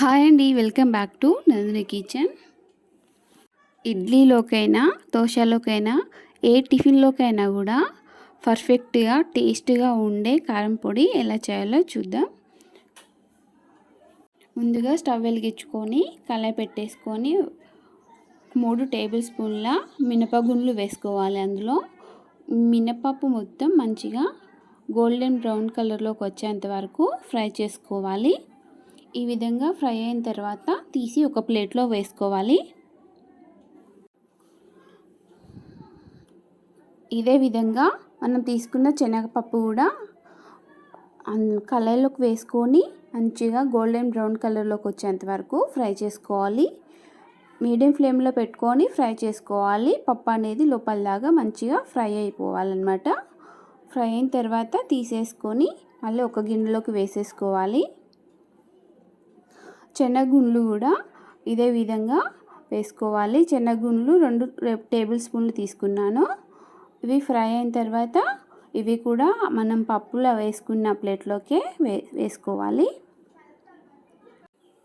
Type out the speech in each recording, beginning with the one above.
Hi అండి welcome back to Nandini kitchen. ఇడ్లీలోకైనా దోశలోకైనా ఏ టిఫిన్లోకైనా కూడా పర్ఫెక్ట్గా టేస్ట్గా ఉండే కారం పొడి ఎలా చేయాలో చూద్దాం. ముందుగా స్టవ్ వెలిగించుకొని కళాయి పెట్టేసుకొని మూడు టేబుల్ స్పూన్ల మినపగుండ్లు వేసుకోవాలి అందులో. మినపప్పు మొత్తం మంచిగా గోల్డెన్ బ్రౌన్ కలర్లోకి వచ్చేంత వరకు ఫ్రై చేసుకోవాలి. ఈ విధంగా ఫ్రై అయిన తర్వాత తీసి ఒక ప్లేట్లో వేసుకోవాలి. ఇదే విధంగా మనం తీసుకున్న శనగపప్పు కూడా కలర్లోకి వేసుకొని మంచిగా గోల్డెన్ బ్రౌన్ కలర్లోకి వచ్చేంత వరకు ఫ్రై చేసుకోవాలి. మీడియం ఫ్లేమ్లో పెట్టుకొని ఫ్రై చేసుకోవాలి. పప్పు అనేది లోపలలాగా మంచిగా ఫ్రై అయిపోవాలన్నమాట. ఫ్రై అయిన తర్వాత తీసేసుకొని మళ్ళీ ఒక గిన్నెలోకి వేసేసుకోవాలి. శనగుండ్లు కూడా ఇదే విధంగా వేసుకోవాలి. శనగుండ్లు రెండు టేబుల్ స్పూన్లు తీసుకున్నాను. ఇవి ఫ్రై అయిన తర్వాత ఇవి కూడా మనం పప్పులో వేసుకున్న ప్లేట్లోకే వే వేసుకోవాలి.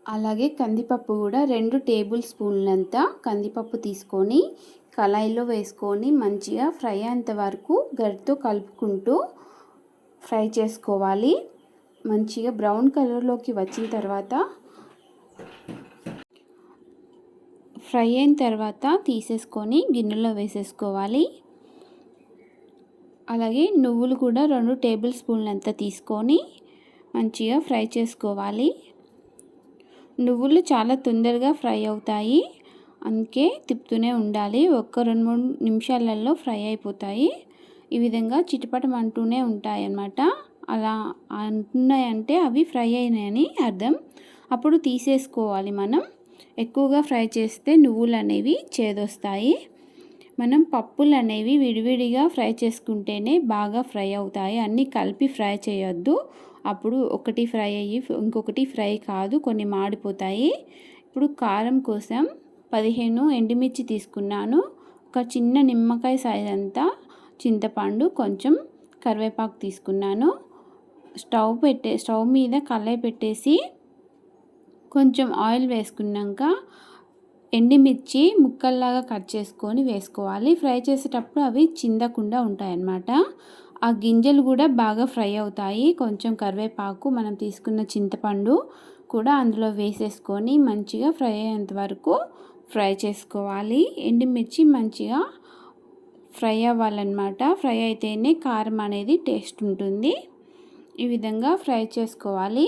అలాగే కందిపప్పు కూడా రెండు టేబుల్ స్పూన్లంతా కందిపప్పు తీసుకొని కళాయిలో వేసుకొని మంచిగా ఫ్రై అయ్యేంత వరకు గరితో కలుపుకుంటూ ఫ్రై చేసుకోవాలి. మంచిగా బ్రౌన్ కలర్లోకి వచ్చిన తర్వాత ఫ్రై అయిన తర్వాత తీసేసుకొని గిన్నెలో వేసేసుకోవాలి. అలాగే నువ్వులు కూడా రెండు టేబుల్ స్పూన్లు తీసుకొని మంచిగా ఫ్రై చేసుకోవాలి. నువ్వులు చాలా తొందరగా ఫ్రై అవుతాయి. అందుకే తిప్పుతూనే ఉండాలి. ఒక్క రెండు మూడు నిమిషాలలో ఫ్రై అయిపోతాయి. ఈ విధంగా చిటపటం అంటూనే ఉంటాయి అన్నమాట అలా అంటున్నాయంటే అవి ఫ్రై అయినాయని అర్థం. అప్పుడు తీసేసుకోవాలి మనం. ఎక్కువగా ఫ్రై చేస్తే నువ్వులు అనేవి చేదొస్తాయి. మనం పప్పులు అనేవి విడివిడిగా ఫ్రై చేసుకుంటేనే బాగా ఫ్రై అవుతాయి. అన్నీ కలిపి ఫ్రై చేయొద్దు. అప్పుడు ఒకటి ఫ్రై అయ్యి ఇంకొకటి ఫ్రై కాదు కొన్ని మాడిపోతాయి. ఇప్పుడు కారం కోసం పదిహేను ఎండుమిర్చి తీసుకున్నాను. ఒక చిన్న నిమ్మకాయ సైజ్ అంతా చింతపండు కొంచెం కరివేపాకు తీసుకున్నాను. స్టవ్ పెట్టే స్టవ్ మీద కళ్ళాయి పెట్టేసి కొంచెం ఆయిల్ వేసుకున్నాక ఎండిమిర్చి ముక్కల్లాగా కట్ చేసుకొని వేసుకోవాలి. ఫ్రై చేసేటప్పుడు అవి చిందకుండా ఉంటాయన్నమాట. ఆ గింజలు కూడా బాగా ఫ్రై అవుతాయి. కొంచెం కరివేపాకు మనం తీసుకున్న చింతపండు కూడా అందులో వేసేసుకొని మంచిగా ఫ్రై అయ్యేంత వరకు ఫ్రై చేసుకోవాలి. ఎండుమిర్చి మంచిగా ఫ్రై అవ్వాలన్నమాట. ఫ్రై అయితేనే కారం అనేది టేస్ట్ ఉంటుంది. ఈ విధంగా ఫ్రై చేసుకోవాలి.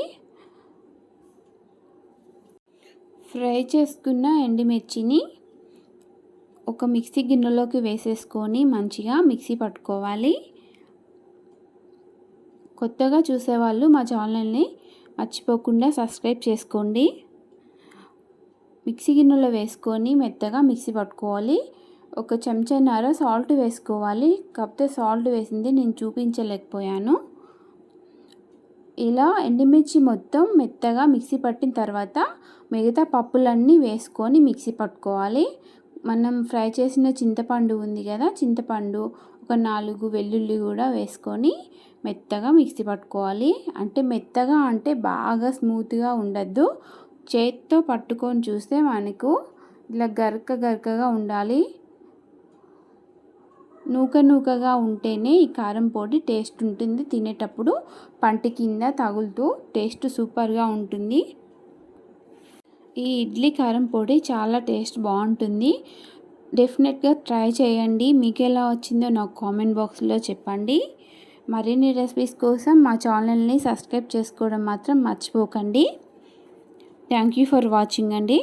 ఫ్రై చేసుకున్న ఎండుమిర్చిని ఒక మిక్సీ గిన్నెలోకి వేసేసుకొని మంచిగా మిక్సీ పట్టుకోవాలి. కొత్తగా చూసేవాళ్ళు మా ఛానల్ని మర్చిపోకుండా సబ్స్క్రైబ్ చేసుకోండి. మిక్సీ గిన్నెలో వేసుకొని మెత్తగా మిక్సీ పట్టుకోవాలి. ఒక చెంచాన్నర సాల్ట్ వేసుకోవాలి. కాకపోతే సాల్ట్ వేసింది నేను చూపించలేకపోయాను. ఇలా ఎండుమిర్చి మొత్తం మెత్తగా మిక్సీ పట్టిన తర్వాత మిగతా పప్పులన్నీ వేసుకొని మిక్సీ పట్టుకోవాలి. మనం ఫ్రై చేసిన చింతపండు ఉంది కదా చింతపండు ఒక నాలుగు వెల్లుల్లి కూడా వేసుకొని మెత్తగా మిక్సీ పట్టుకోవాలి. అంటే మెత్తగా అంటే బాగా స్మూత్గా ఉండద్దు. చేత్తో పట్టుకొని చూస్తే మనకు ఇలా గరక గరకగా ఉండాలి. నూక నూకగా ఉంటేనే ఈ కారం పొడి టేస్ట్ ఉంటుంది. తినేటప్పుడు పంట కింద తగులుతూ టేస్ట్ సూపర్గా ఉంటుంది. ఈ ఇడ్లీ కారం పొడి చాలా టేస్ట్ బాగుంటుంది. డెఫినెట్గా ట్రై చేయండి. మీకు ఎలా వచ్చిందో నాకు కామెంట్ బాక్స్లో చెప్పండి. మరిన్ని రెసిపీస్ కోసం మా ఛానల్ని సబ్స్క్రైబ్ చేసుకోవడం మాత్రం మర్చిపోకండి. థ్యాంక్ యూ ఫర్ వాచింగ్ అండి.